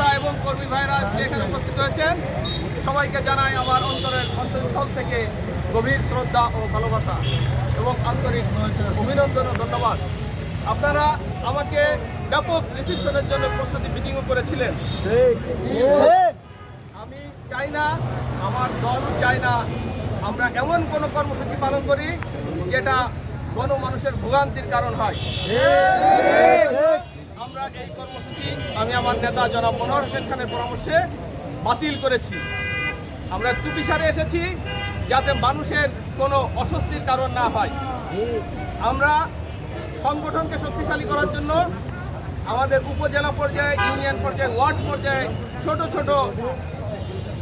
নেতা এবং কর্মী ভাইরা এখানে উপস্থিত হয়েছেন। সবাইকে জানাই আমার অন্তরের অন্তরস্থল থেকে গভীর শ্রদ্ধা ও ভালোবাসা এবং আন্তরিক অভিনন্দন ও ধন্যবাদ। আপনারা আমাকে ব্যাপক রিসিপশনের জন্য প্রস্তুতি মিটিংও করেছিলেন। আমি চাই না, আমার দলও চাই না, আমরা এমন কোনো কর্মসূচি পালন করি যেটা কোনো মানুষের ভোগান্তির কারণ হয়। আমরা এই কর্মসূচি আমি আমার নেতা জনাব মনোহর হোসেন খানের পরামর্শে বাতিল করেছি। আমরা চুপিসারে এসেছি যাতে মানুষের কোনো অস্বস্তির কারণ না হয়। আমরা সংগঠনকে শক্তিশালী করার জন্য আমাদের উপজেলা পর্যায়ে, ইউনিয়ন পর্যায়ে, ওয়ার্ড পর্যায়ে ছোট ছোট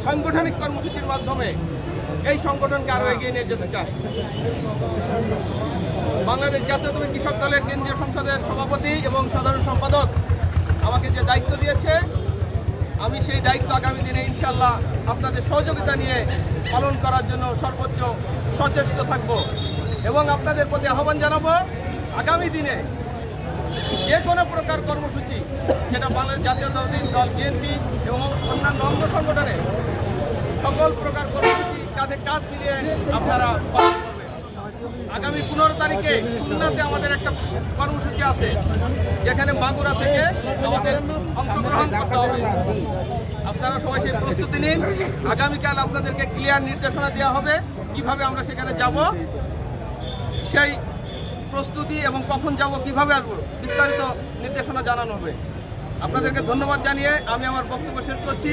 সাংগঠনিক কর্মসূচির মাধ্যমে এই সংগঠনকে আরও এগিয়ে নিয়ে যেতে চাই বাংলাদেশ জাতীয় জাতীয়তাবাদী কৃষক দলের কেন্দ্রীয় সংসদের সভাপতি এবং সাধারণ সম্পাদক আমাকে যে দায়িত্ব দিয়েছে, আমি সেই দায়িত্ব আগামী দিনে ইনশাল্লাহ আপনাদের সহযোগিতা নিয়ে পালন করার জন্য সর্বোচ্চ সচেষ্ট থাকব এবং আপনাদের প্রতি আহ্বান জানাব, আগামী দিনে যে কোনো প্রকার কর্মসূচি সেটা বাংলাদেশ জাতীয়তাবাদী দল, বিএনপি এবং অন্যান্য অঙ্গ সংগঠনে সকল প্রকার কর্মসূচি কাঁধে কাঁধ মিলিয়ে আপনারা আগামী পনেরো তারিখে খুলনাতে আমাদের একটা কর্মসূচি আছে, যেখানে মাগুরা থেকে আমাদের অংশগ্রহণ করতে হবে। আপনারা সবাই সেই প্রস্তুতি নিন। আগামীকাল আপনাদেরকে ক্লিয়ার নির্দেশনা দেওয়া হবে কীভাবে আমরা সেখানে যাব, সেই প্রস্তুতি এবং কখন যাব, কীভাবে আসব, বিস্তারিত নির্দেশনা জানানো হবে। আপনাদেরকে ধন্যবাদ জানিয়ে আমি আমার বক্তব্য শেষ করছি।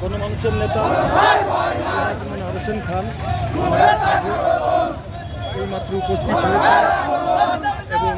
গণমানুষের নেতা হোসেন খান এই মাত্র উপস্থিত। এবং